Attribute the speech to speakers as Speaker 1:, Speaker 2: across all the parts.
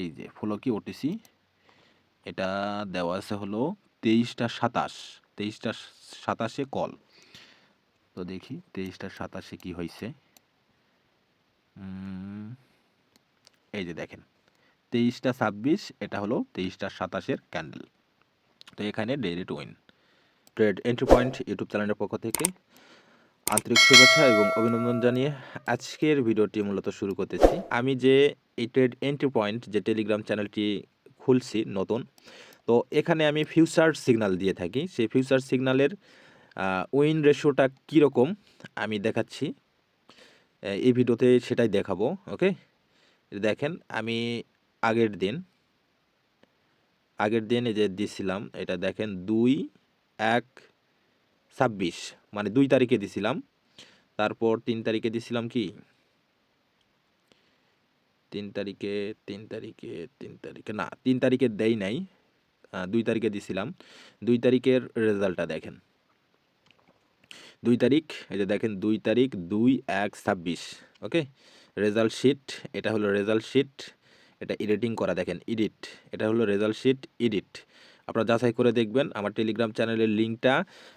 Speaker 1: এই যে Floki OTC এটা দেওয়া আছে হলো তেইশটা সাতাশ, তেইশটা সাতাশে কল তো দেখি তেইশটা সাতাশে কি হয়েছে এই যে দেখেন, তেইশটা ছাব্বিশ, এটা হলো তেইশটা সাতাশের ক্যান্ডেল তো এখানে ডেরিট win trade entry point YouTube চ্যানেলের পক্ষ থেকে আন্তরিক শুভেচ্ছা এবং অভিনন্দন জানিয়ে আজকের ভিডিওটি মূলত শুরু করতেছি। আমি যে এই ট্রেড এন্ট্রি পয়েন্ট, যে টেলিগ্রাম চ্যানেলটি খুলছি নতুন, তো এখানে আমি ফিউচার সিগনাল দিয়ে থাকি। সেই ফিউচার সিগনালের উইন রেশিওটা কীরকম আমি দেখাচ্ছি। এই ভিডিওতে সেটাই দেখাবো, ওকে? দেখেন, আমি আগের দিন আগের দিন এই যে দিছিলাম, এটা দেখেন, দুই, এক ছাব্বিশ মানে দুই তারিখে দিছিলাম। তারপর তিন তারিখে দিছিলাম কি? তিন তারিখে তিন তারিখে তিন তারিখে, না, তিন তারিখে দেই নাই। দুই তারিখে দিছিলাম। দুই তারিখের রেজাল্টটা দেখেন। দুই তারিখ, এই যে দেখেন, দুই তারিখ, দুই, এক, ছাব্বিশ, ওকে? রেজাল্ট শিট, এটা হলো রেজাল্ট শিট। এটা এডিটিং করা দেখেন, এডিট। এটা হলো রেজাল্ট শিট, এডিট। আপনারা যাচাই করে দেখবেন। আমার টেলিগ্রাম চ্যানেলের লিঙ্কটা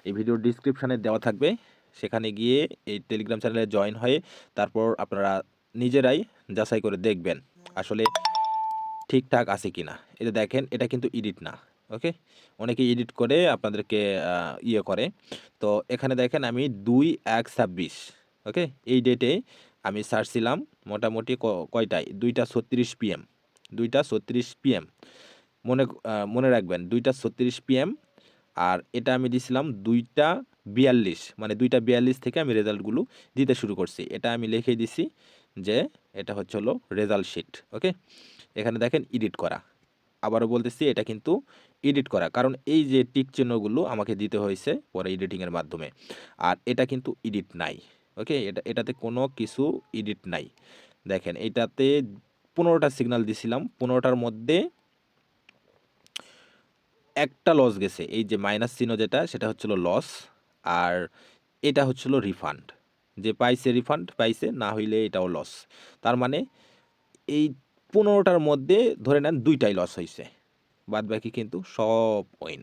Speaker 1: এই ভিডিওর ডিসক্রিপশানে দেওয়া থাকবে। সেখানে গিয়ে এই টেলিগ্রাম চ্যানেলে জয়েন হয়ে তারপর আপনারা নিজেরাই যাচাই করে দেখবেন আসলে ঠিকঠাক আছে কি না এটা দেখেন, এটা কিন্তু এডিট না ওকে অনেকে এডিট করে আপনাদেরকে ইয়ে করে। তো এখানে দেখেন আমি দুই এক ছাব্বিশ ওকে এই ডেটে আমি সারছিলাম মোটামুটি ক- কয়টায়? দুইটা ছত্রিশ পিএম দুইটা ছত্রিশ পিএম মনে মনে রাখবেন, দুইটা ছত্রিশ পিএম আর এটা আমি দিছিলাম দুইটা বিয়াল্লিশ মানে দুইটা বিয়াল্লিশ থেকে আমি রেজাল্টগুলো দিতে শুরু করছি। এটা আমি লিখে দিছি যে এটা হচ্ছে হলো রেজাল্ট শিট, ওকে? এখানে দেখেন এডিট করা। আবারও বলতেছি এটা কিন্তু এডিট করা, কারণ এই যে টিক চিহ্নগুলো আমাকে দিতে হয়েছে পরে এডিটিংয়ের মাধ্যমে, আর এটা কিন্তু এডিট নাই, ওকে? এটা, এটাতে কোনো কিছু এডিট নাই। দেখেন, এটাতে পনেরোটা সিগন্যাল দিছিলাম, পনেরোটার মধ্যে একটা লস গেছে। এই যে মাইনাস চিহ্ন যেটা, সেটা হচ্ছিল লস আর এটা হচ্ছিল রিফান্ড যে পাইছে রিফান্ড পাইছে, না হইলে এটাও লস তার মানে এই পনেরোটার মধ্যে ধরে নেন দুইটাই লস হয়েছে বাদ বাকি কিন্তু সব ওইন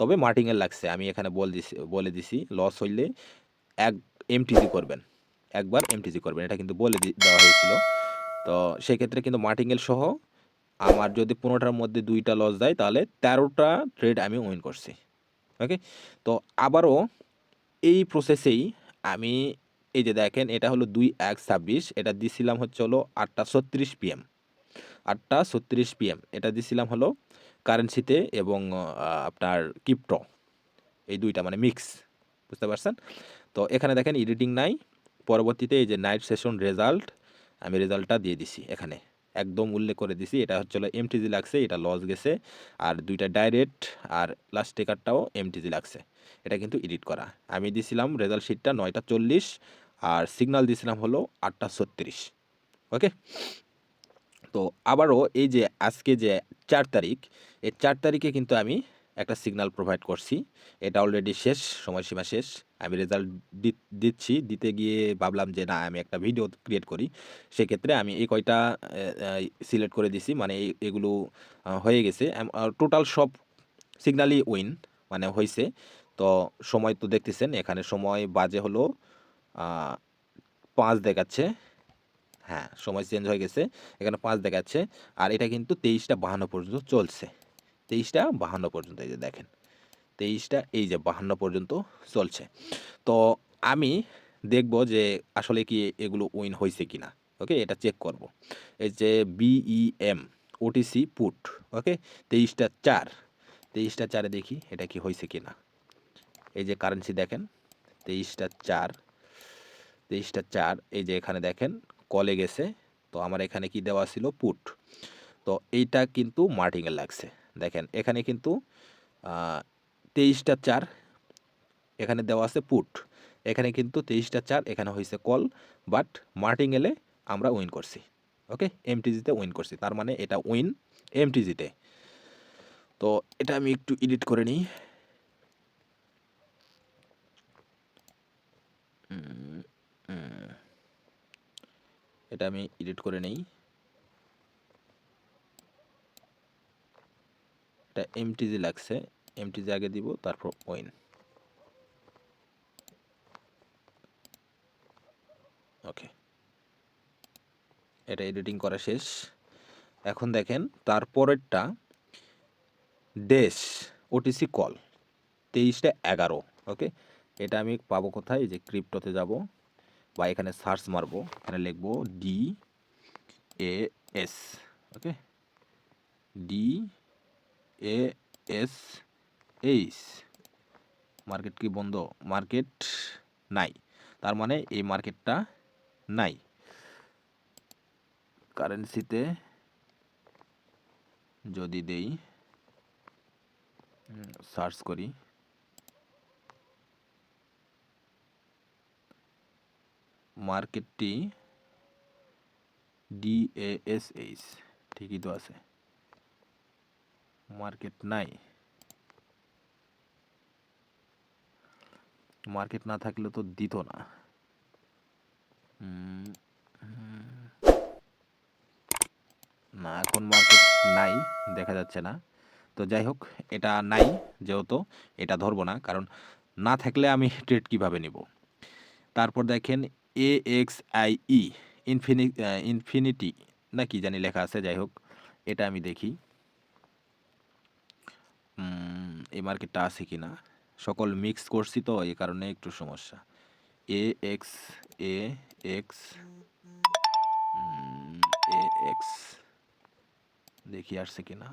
Speaker 1: তবে মার্টিংয়ের লাগছে, আমি এখানে বল দিছি, বলে দিছি লস হইলে এক এমটিজি করবেন। একবার এমটিজি করবেন, এটা কিন্তু বলে দেওয়া হয়েছিল। তো সেক্ষেত্রে কিন্তু মার্টিংয়েল সহ আমার যদি পনেরোটার মধ্যে দুইটা লস দেয়, তাহলে তেরোটা ট্রেড আমি উইন করছি। ওকে তো আবারও এই প্রসেসেই আমি এই যে দেখেন, এটা হলো দুই এক ছাব্বিশ, এটা দিছিলাম হচ্ছে হলো আটটা ছত্রিশ পিএম আটটা ছত্রিশ পিএম এটা দিছিলাম হলো কারেন্সিতে এবং আপনার কিপ্টো এই দুইটা মানে মিক্স বুঝতে পারছেন? তো এখানে দেখেন এডিটিং নাই। পরবর্তীতে এই যে নাইট সেশন রেজাল্ট আমি রেজাল্টটা দিয়ে দিছি এখানে। একদম উল্লেখ করে দিছি, এটা হচ্ছে হলো এমটিজি লাগছে, এটা লস গেছে, আর দুইটা ডাইরেক্ট আর লাস্ট টেকারটাও এমটিজি লাগছে, এটা কিন্তু এডিট করা। আমি দিছিলাম রেজাল্ট শিটটা নয়টা চল্লিশ, আর সিগনাল দিছিলাম হলো আটটা ছত্রিশ ওকে তো আবারও এই যে আজকে যে চার তারিখ, এই চার তারিখে কিন্তু আমি একটা সিগন্যাল প্রোভাইড করছি। এটা অলরেডি শেষ, সময়সীমা শেষ। আমি রেজাল্ট দিচ্ছি, দিতে গিয়ে ভাবলাম যে না, আমি একটা ভিডিও ক্রিয়েট করি। সেক্ষেত্রে আমি এই কয়টা সিলেক্ট করে দিছি মানে এগুলো হয়ে গেছে। টোটাল সব সিগনালই উইন মানে হয়েছে তো সময় তো দেখতেছেন, এখানে সময় বাজে হলো পাঁচ দেখাচ্ছে। হ্যাঁ সময় চেঞ্জ হয়ে গেছে, এখানে পাঁচ দেখাচ্ছে। আর এটা কিন্তু তেইশটা বাহান্ন পর্যন্ত চলছে। তেইশটা বাহান্ন পর্যন্ত এই যে দেখেন, তেইশটা এই যে বাহান্ন পর্যন্ত চলছে। তো আমি দেখব যে আসলে কি এগুলো উইন হয়েছে কি না ওকে এটা চেক করব। এই যে বিইএম ওটিসি পুট ওকে তেইশটা চার, তেইশটা চারে দেখি এটা কি হয়েছে কি না এই যে কারেন্সি দেখেন, তেইশটা চার তেইশটা চার, এই যে এখানে দেখেন কলে গেছে, তো আমার এখানে কি দেওয়া ছিল? পুট তো এইটা কিন্তু মার্টিংয়ে লাগছে। দেখেন, এখানে কিন্তু তেইশটা চার এখানে দেওয়া আছে পুট এখানে কিন্তু তেইশটা চার এখানে হয়েছে কল বাট মার্টিংয়েলে আমরা উইন করছি। ওকে এমটিজিতে উইন করছি। তার মানে এটা উইন এমটিজিতে তো। এটা আমি একটু এডিট করে নিই। এটা আমি এডিট করে নেই। এটা এমটিজি লাগছে। এমটিজি আগে দিব, তারপর ওয়েন ওকে এটা এডিটিং করা শেষ। এখন দেখেন, তারপরেরটা ডেস ওটিসি কল তেইশটা এগারো ওকে এটা আমি পাবো কোথায়? যে ক্রিপ্টোতে যাব, বা এখানে সার্চ মারবো, এখানে লিখব D A S okay D A S H market কি বন্ধ? মার্কেট নাই। তার মানে এই মার্কেটটা নাই। কারেন্সিতে যদি দেই সার্চ করি মার্কেটটি ডিএএসএইচ ঠিকই তো আছে। মার্কেট নাই। মার্কেট না থাকলে তো দিত না। না, এখন মার্কেট নাই, দেখা যাচ্ছে না। তো যাই হোক, এটা নাই যেহেতু, এটা ধরবো না, কারণ না থাকলে আমি ট্রেড কীভাবে নিব? তারপর দেখেন এ এক্স আই ই ইনফিনি ইনফিনিটি না কি জানি লেখা আছে, যাই হোক, এটা আমি দেখি। এই মার্কেটটা আছে কি না সকল মিক্স করছি তো, এই কারণে একটু সমস্যা। A X A X A X দেখি আসছে কি না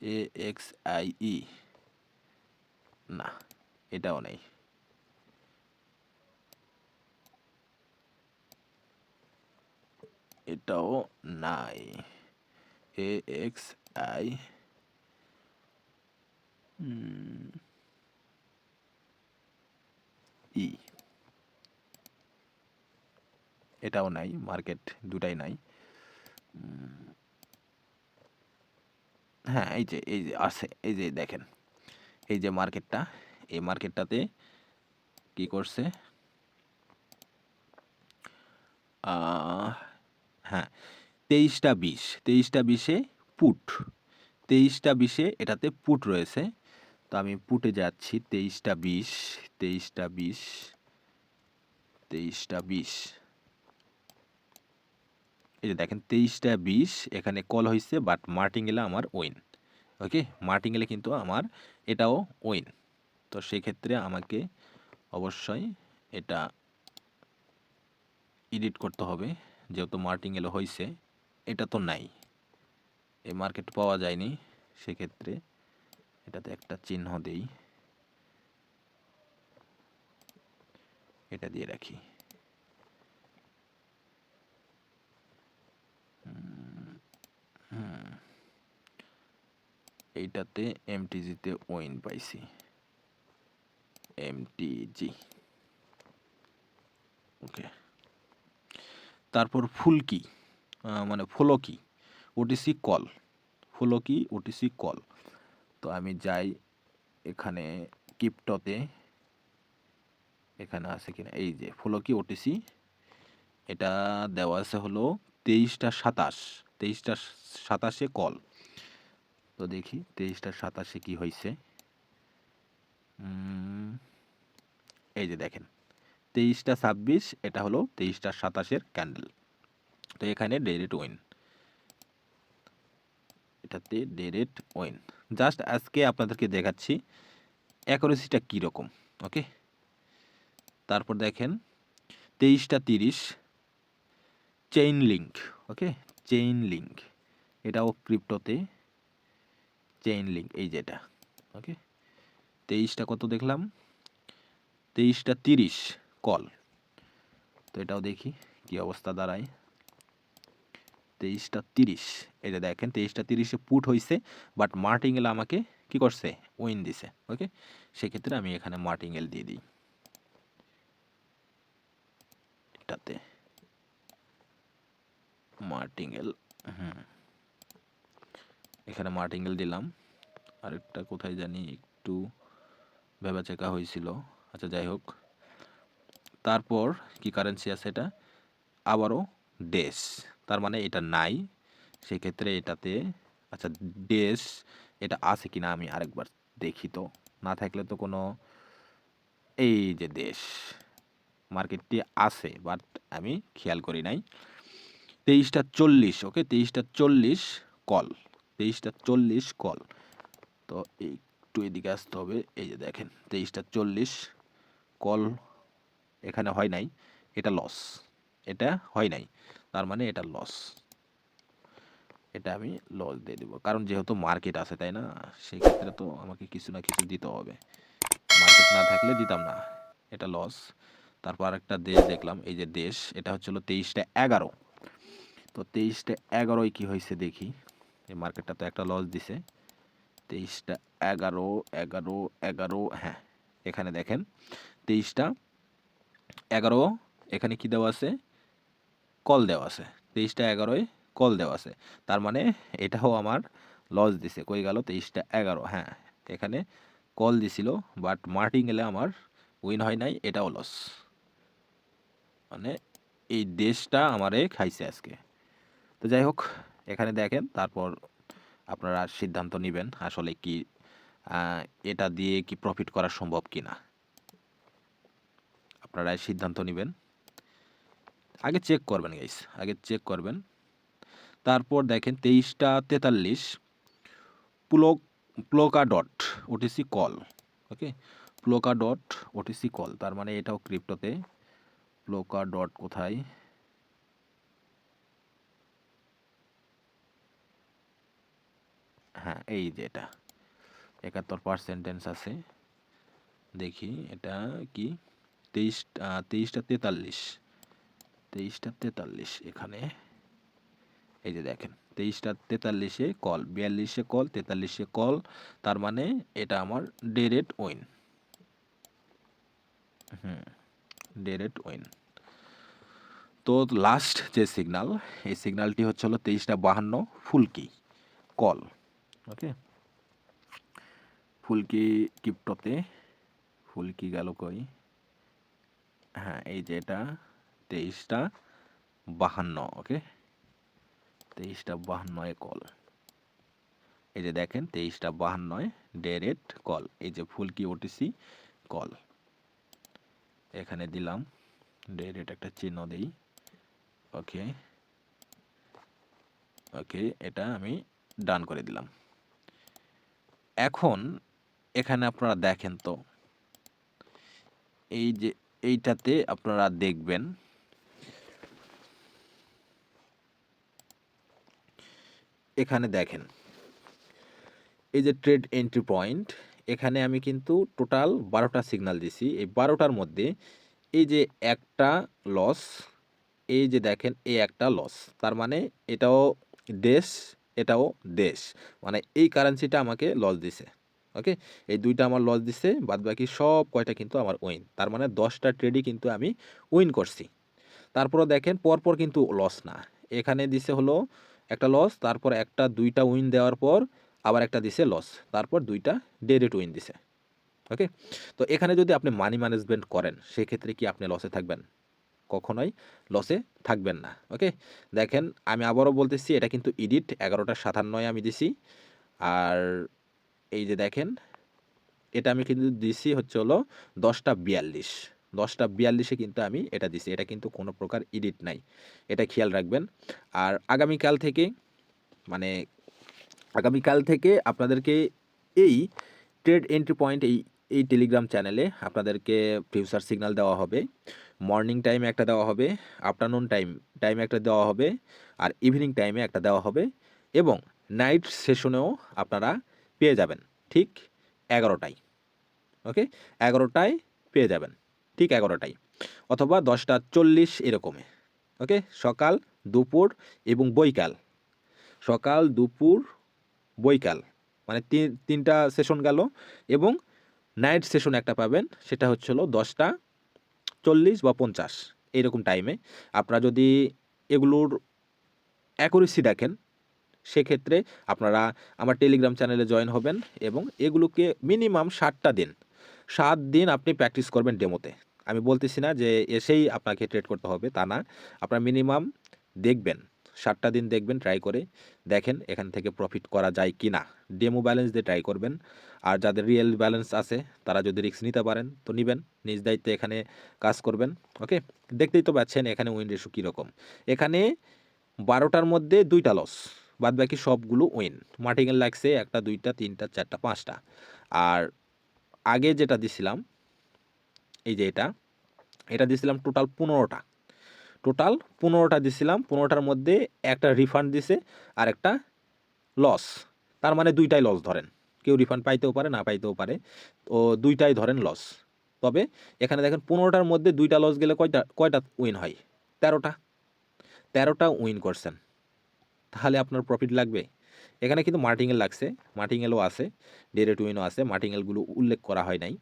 Speaker 1: এ এক্স আই ই না, এটাও নেই। এটাও নাই। এ এক্স আই ই এটাও নাই মার্কেট দুটাই নাই। উম, হ্যাঁ এই যে এই যে আছে এই যে দেখেন। এই যে মার্কেটটা এই মার্কেটটাতে কি করছে? হ্যাঁ তেইশটা বিশ, তেইশটা বিশে পুট। তেইশটা বিশে এটাতে পুট রয়েছে। তো আমি পুটে যাচ্ছি, তেইশটা বিশ তেইশটা বিশ তেইশটা বিশ। এই যে দেখেন, তেইশটা বিশ এখানে কল হয়েছে বাট মার্টিং মার্টিংয়েলে আমার ওয়েন ওকে মার্টিংয়েলে কিন্তু আমার এটাও ওয়েন তো সেক্ষেত্রে আমাকে অবশ্যই এটা এডিট করতে হবে, যেহেতু মার্টিংয়েলে হয়েছে এটা তো নাই। এই মার্কেট পাওয়া যায়নি, সেক্ষেত্রে এটাতে একটা চিহ্ন দেই। এটা দিয়ে রাখি। এইটাতে এমটিজিতে ওইন পাইছি। এমটিজি ওকে তারপর ফুলকি। মানে ফলকি, ওটিসি কল, ফলকি, ওটিসি কল। তো আমি যাই এখানে কিপটতে। এখানে আছে কিনা? এই যে, ফলকি, ওটিসি। এটা দেওয়া আছে হলো তেইশটা সাতাশ, তেইশটা সাতাশে কল। তো দেখি, তেইশটা সাতাশে কি হয়েছে এই যে দেখেন, তেইশটা ছাব্বিশ, এটা হলো তেইশটা সাতাশের ক্যান্ডেল। তো এখানে ডেরেট ওয়েন এটাতে ডেরেট ওয়েন জাস্ট আজকে আপনাদেরকে দেখাচ্ছি অ্যাকোরেসিটা কীরকম ওকে তারপর দেখেন, তেইশটা তিরিশ chain link okay chain link এটাও ক্রিপ্টোতে চেইন লিঙ্ক এই যেটা ওকে তেইশটা কত দেখলাম? তেইশটা তিরিশ কল তো এটাও দেখি কি অবস্থা দাঁড়ায়। তেইশটা তিরিশ। এটা দেখেন, তেইশটা তিরিশে পুট হয়েছে বাট মার্টিংয়েল আমাকে কি করছে? উইন দিছে ওকে সেক্ষেত্রে আমি এখানে মার্টিংয়েল দিয়ে দিই। এটাতে মার্টিংয়েল হুম। এখানে মার্টিংয়েল দিলাম। আরেকটা কোথায় জানি একটু ভেবাচেকা হয়েছিল। আচ্ছা যাই হোক। তারপর কি কারেন্সি আছে এটা? আবারও ডেস তার মানে এটা নাই। সেক্ষেত্রে এটাতে আচ্ছা দেশ এটা আছে কিনা আমি আরেকবার দেখি তো। না থাকলে তো কোনো, এই যে দেশ মার্কেটটি আছে বাট আমি খেয়াল করি নাই। তেইশটা চল্লিশ ওকে তেইশটা চল্লিশ কল তেইশটা চল্লিশ কল তো একটু এদিকে আসতে হবে, এই যে দেখেন, তেইশটা চল্লিশ কল এখানে হয় নাই, এটা লস এটা হয় নাই। তার মানে এটা লস এটা আমি লস দিয়ে দেবো। কারণ যেহেতু মার্কেট আছে, তাই না? সেই ক্ষেত্রে তো আমাকে কিছু না কিছু দিতে হবে। মার্কেট না থাকলে দিতাম না। এটা লস তারপর একটা দেশ দেখলাম, এই যে দেশ, এটা হচ্ছিল তেইশটা এগারো। তো তেইশটা এগারোয় কী হয়েছে দেখি। এই মার্কেটটা তো একটা লস দিছে। তেইশটা এগারো এগারো এগারো হ্যাঁ এখানে দেখেন। তেইশটা এগারো, এখানে কি দেওয়া আছে? কল দেওয়া আছে। তেইশটা এগারোয় কল দেওয়া আছে। তার মানে এটাও আমার লস দিছে। কই গেল? তেইশটা এগারো। হ্যাঁ এখানে কল দিছিল বাট মার্টিংয়েলে আমার উইন হয় নাই, এটাও লস মানে এই দেশটা আমারে খাইছে আজকে। তো যাই হোক, এখানে দেখেন, তারপর আপনারা সিদ্ধান্ত নেবেন আসলে কি এটা দিয়ে কি প্রফিট করা সম্ভব কি না আপনারা সিদ্ধান্ত নেবেন। আগে চেক করবেন গাইস আগে চেক করবেন। তারপর দেখেন তেইশটা তেতাল্লিশ প্লোক polka dot OTC call okay polka dot OTC call তার মানে এটাও ক্রিপ্টোতে প্লোকা ডট কোথায়? হ্যাঁ এই যে এটা। একাত্তর পার্সেন্টেন্স আছে। দেখি, এটা কি? তেইশ তেইশটা তেতাল্লিশ। তেইশটা তেতাল্লিশ এখানে। এই যে দেখেন, তেইশটা তেতাল্লিশে কল বিয়াল্লিশে কল তেতাল্লিশে কল তার মানে এটা আমার ডেরেট উইন হুম ডেরেট উইন তো লাস্ট যে সিগনাল এই সিগনালটি হচ্ছে হলো তেইশটা বাহান্ন, ফুলকি কল ওকে ফুলকি কিপ্টোতে ফুলকি গেল কই? হ্যাঁ এই যে এটা। তেইশটা বাহান্ন ওকে তেইশটা বাহান্নয় কল এই যে দেখেন, তেইশটা বাহান্নয় ডেরেট কল এই যে ফুলকি ওটিসি কল এখানে দিলাম ডেরেট একটা চিহ্ন দেই ওকে ওকে এটা আমি ডান করে দিলাম। এখন, এখানে আপনারা দেখেন তো, এই যে, এইটাতে আপনারা দেখবেন এখানে দেখেন। এই যে ট্রেড এন্ট্রি পয়েন্ট এখানে আমি কিন্তু টোটাল বারোটা সিগন্যাল দিছি। এই বারোটার মধ্যে এই যে একটা লস এই যে দেখেন এই একটা লস তার মানে এটাও দেশ এটাও দেশ মানে এই কারেন্সিটা আমাকে লস দিছে ওকে এই দুইটা আমার লস দিছে বাদ বাকি সব কয়টা কিন্তু আমার উইন তার মানে দশটা ট্রেডই কিন্তু আমি উইন করছি। তারপরও দেখেন পরপর কিন্তু লস না। এখানে দিছে হলো একটা লস তারপর একটা, দুইটা উইন দেওয়ার পর আবার একটা দিছে লস তারপর দুইটা ডেরেট উইন দিছে। ওকে তো এখানে যদি আপনি মানি ম্যানেজমেন্ট করেন, সেক্ষেত্রে কি আপনি লসে থাকবেন? কখনোই লসে থাকবেন না। ওকে দেখেন, আমি আবারও বলতেছি, এটা কিন্তু ইডিট এগারোটা সাতান্নয় আমি দিছি। আর এই যে দেখেন, এটা আমি কিন্তু দিছি হচ্ছে হলো দশটা বিয়াল্লিশ। দশটা বিয়াল্লিশে কিন্তু আমি এটা দিছি। এটা কিন্তু কোনো প্রকার এডিট নাই। এটা খেয়াল রাখবেন। আর আগামীকাল থেকে মানে আগামীকাল থেকে আপনাদেরকে এই ট্রেড এন্ট্রি পয়েন্ট এই এই টেলিগ্রাম চ্যানেলে আপনাদেরকে ফিউচার সিগন্যাল দেওয়া হবে। মর্নিং টাইমে একটা দেওয়া হবে আফটারনুন টাইম টাইমে একটা দেওয়া হবে, আর ইভিনিং টাইমে একটা দেওয়া হবে এবং নাইট সেশনেও আপনারা পেয়ে যাবেন। ঠিক এগারোটায়। ওকে এগারোটায় পেয়ে যাবেন। ঠিক এগারোটায় অথবা দশটা চল্লিশ এরকমে, ওকে? সকাল, দুপুর এবং বৈকাল। সকাল, দুপুর, বৈকাল মানে তিন তিনটা সেশন গেল এবং নাইট সেশন একটা পাবেন, সেটা হচ্ছে দশটা চল্লিশ বা পঞ্চাশ এইরকম টাইমে আপনারা যদি এগুলোর অ্যাকুরেসি দেখেন, সেক্ষেত্রে আপনারা আমার টেলিগ্রাম চ্যানেলে জয়েন হবেন এবং এগুলোকে মিনিমাম ষাটটা দিন সাত দিন আপনি প্র্যাকটিস করবেন ডেমোতে আমি বলতেছি না যে এসেই আপনাকে ট্রেড করতে হবে, তা না। আপনার মিনিমাম দেখবেন, সাতটা দিন দেখবেন ট্রাই করে দেখেন এখান থেকে প্রফিট করা যায় কি না ডেমো ব্যালেন্স দিয়ে ট্রাই করবেন। আর যাদের রিয়েল ব্যালেন্স আছে, তারা যদি রিস্ক নিতে পারেন, তো নেবেন। নিজ দায়িত্বে এখানে কাজ করবেন ওকে দেখতেই তো পাচ্ছেন এখানে উইন রেশু কীরকম। এখানে বারোটার মধ্যে দুইটা লস বাদ বাকি সবগুলো উইন মার্টিংয়ের লাগছে একটা, দুইটা, তিনটা, চারটা, পাঁচটা। আর আগে যেটা দিছিলাম, এই যে এটা এটা দিছিলাম টোটাল পনেরোটা। টোটাল পনেরোটা দিছিলাম, পনেরোটার মধ্যে একটা রিফান্ড দিছে আর একটা লস তার মানে দুইটাই লস ধরেন। কেউ রিফান্ড পাইতেও পারে, না পাইতেও পারে। তো দুইটাই ধরেন লস তবে এখানে দেখেন পনেরোটার মধ্যে দুইটা লস গেলে কয়টা কয়টা উইন হয়? তেরোটা। তেরোটা উইন করছেন। তাহলে আপনার প্রফিট লাগবে? এখানে কিন্তু মার্টিংয়েল লাগছে মার্টিংয়েলও আছে ডেরেট উইনও আছে মার্টিংয়েলগুলো উল্লেখ করা হয় নাই।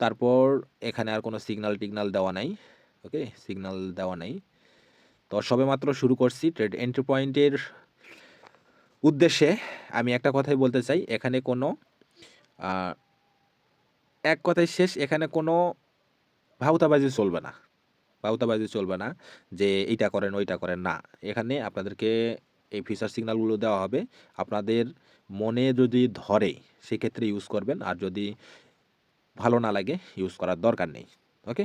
Speaker 1: তারপর এখানে আর কোনো সিগনাল টিগনাল দেওয়া নাই, ওকে? সিগনাল দেওয়া নাই। তো সবেমাত্র শুরু করছি ট্রেড এন্ট্রি পয়েন্টের উদ্দেশ্যে আমি একটা কথাই বলতে চাই, এখানে কোনো এক কথায় শেষ, এখানে কোনো ভাউতাবাজি চলবে না। ভাউতাবাজি চলবে না যে এইটা করেন, ওইটা করেন, না। এখানে আপনাদেরকে এই ফিচার সিগন্যালগুলো দেওয়া হবে, আপনাদের মনে যদি ধরে, সেক্ষেত্রে ইউজ করবেন, আর যদি ভালো না লাগে ইউজ করার দরকার নেই ওকে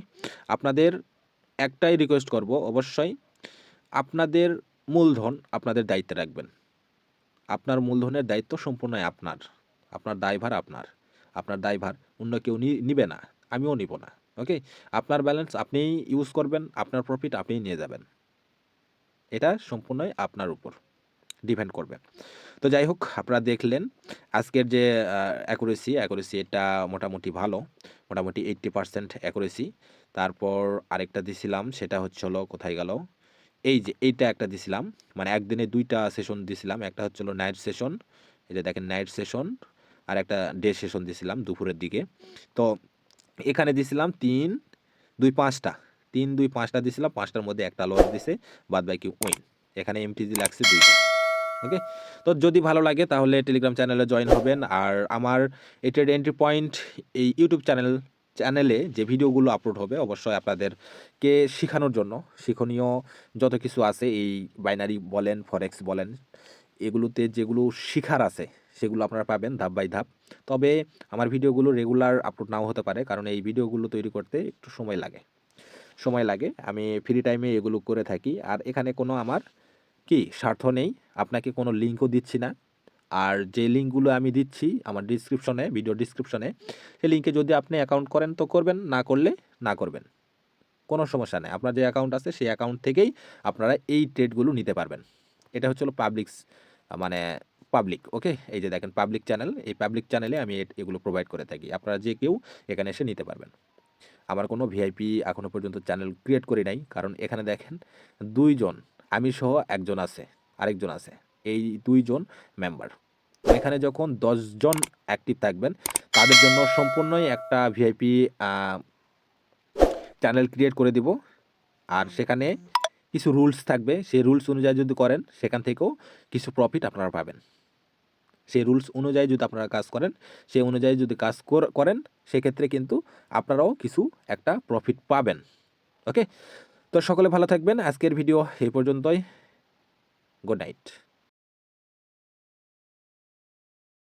Speaker 1: আপনাদের একটাই রিকোয়েস্ট করব, অবশ্যই আপনাদের মূলধন আপনাদের দায়িত্বে রাখবেন। আপনার মূলধনের দায়িত্ব সম্পূর্ণই আপনার আপনার দায়ভার আপনার আপনার দায়ভার অন্য কেউ নিবে না, আমিও নিব না ওকে আপনার ব্যালেন্স আপনিই ইউজ করবেন, আপনার প্রফিট আপনিই নিয়ে যাবেন। এটা সম্পূর্ণই আপনার উপর। ডিপেন্ড করবে। তো যাই হোক, আপনারা দেখলেন আজকের যে অ্যাকুরেসি অ্যাকুরেসি এটা মোটামুটি ভালো, মোটামুটি এইট্টি পার্সেন্ট অ্যাকুরেসি তারপর আরেকটা দিছিলাম, সেটা হচ্ছে হলো, কোথায় গেল? এই যে, এইটা একটা দিছিলাম মানে একদিনে দুইটা সেশন দিছিলাম, একটা হচ্ছে হলো নাইট সেশন যে দেখেন নাইট সেশন আর একটা ডে সেশন দিছিলাম দুপুরের দিকে। তো এখানে দিছিলাম তিন, দুই, পাঁচটা, তিন, দুই, পাঁচটা দিছিলাম, পাঁচটার মধ্যে একটা লস দিছে বাদ বাকি উইন এখানে এমটিজি লাগছে দুইটা। ওকে তো যদি ভালো লাগে, তাহলে টেলিগ্রাম চ্যানেলে জয়েন হবেন। আর আমার এই ট্রেড এন্ট্রি পয়েন্ট এই ইউটিউব চ্যানেল চ্যানেলে যে ভিডিওগুলো আপলোড হবে, অবশ্যই আপনাদেরকে শেখানোর জন্য। শিক্ষণীয় যত কিছু আছে, এই বাইনারি বলেন ফরেক্স বলেন, এগুলোতে যেগুলো শিখার আছে, সেগুলো আপনারা পাবেন ধাপ বাই ধাপ। তবে আমার ভিডিওগুলো রেগুলার আপলোড নাও হতে পারে, কারণ এই ভিডিওগুলো তৈরি করতে একটু সময় লাগে। সময় লাগে। আমি ফ্রি টাইমে এগুলো করে থাকি। আর এখানে কোনো আমার কি স্বার্থ নেই, আপনাকে কোনো লিঙ্কও দিচ্ছি না। আর যে লিঙ্কগুলো আমি দিচ্ছি আমার ডিসক্রিপশনে ভিডিও ডিসক্রিপশনে, সেই লিঙ্কে যদি আপনি অ্যাকাউন্ট করেন তো করবেন, না করলে না করবেন। কোনো সমস্যা নেই, আপনার যে অ্যাকাউন্ট আছে সেই অ্যাকাউন্ট থেকেই আপনারা এই ট্রেডগুলো নিতে পারবেন। এটা হচ্ছে পাবলিক মানে পাবলিক ওকে এই যে দেখেন পাবলিক চ্যানেল এই পাবলিক চ্যানেলে আমি এগুলো প্রোভাইড করে থাকি। আপনারা যে কেউ এখানে এসে নিতে পারবেন। আমার কোনো ভিআইপি এখনও পর্যন্ত চ্যানেল ক্রিয়েট করি নাই, কারণ এখানে দেখেন দুইজন আমি সহ একজন আছে, আরেকজন আছে, এই দুইজন মেম্বার এখানে যখন দশজন অ্যাক্টিভ থাকবেন, তাদের জন্য সম্পূর্ণই একটা ভিআইপি চ্যানেল ক্রিয়েট করে দিব। আর সেখানে কিছু রুলস থাকবে, সেই রুলস অনুযায়ী যদি করেন, সেখান থেকেও কিছু প্রফিট আপনারা পাবেন। সেই রুলস অনুযায়ী যদি আপনারা কাজ করেন, সেই অনুযায়ী যদি কাজ কর- করেন, সেক্ষেত্রে কিন্তু আপনারাও কিছু একটা প্রফিট পাবেন। ওকে তো সকলে ভালো থাকবেন। আজকের ভিডিও এই পর্যন্তই। Good night.